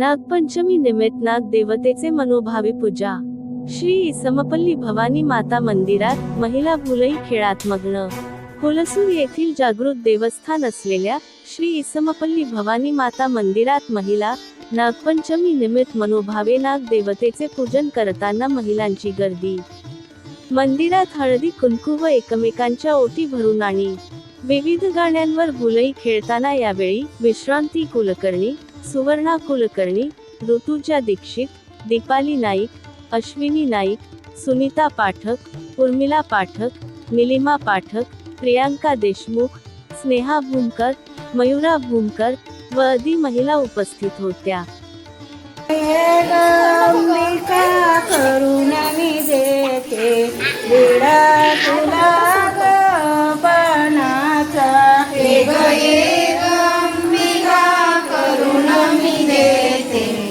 नागपंचमी निमित्त नाग देवतेचे मनोभावे पूजा. श्री इसमपल्ली भवानी माता मंदिरात महिला भुलई खेळात मग्न. हुलसूर येथील जागृत देवस्थान असलेल्या श्री इसमपल्ली भवानी माता मंदिरात महिला नागपंचमी निमित्त मनोभावे नाग देवतेचे पूजन करताना महिलांची गर्दी. मंदिरात हळदी कुंकू व एकमेकांच्या ओटी भरून आणि. विविध गाण्यांवर भुलई खेळताना यावेळी विश्रांती कुलकर्णी सुवर्णा कुलकर्णी ऋतुजा दीक्षित दीपाली नाईक अश्विनी नाईक सुनीता पाठक उर्मिला पाठक निलिमा पाठक प्रियांका देशमुख स्नेहा भूमकर मयुरा भूमकर व आदी महिला उपस्थित होत्या. अंबिका करून मी देते तुला देते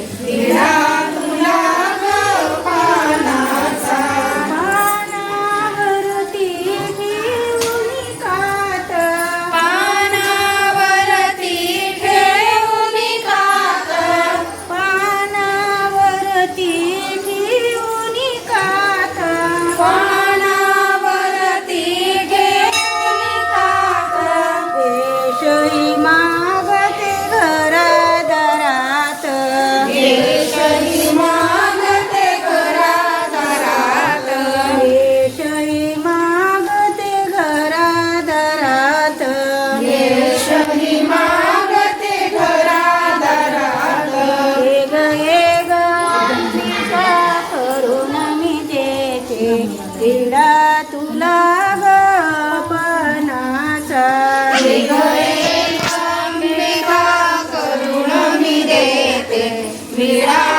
वेडा तुला गपनाचा. करुण मी देते? विडा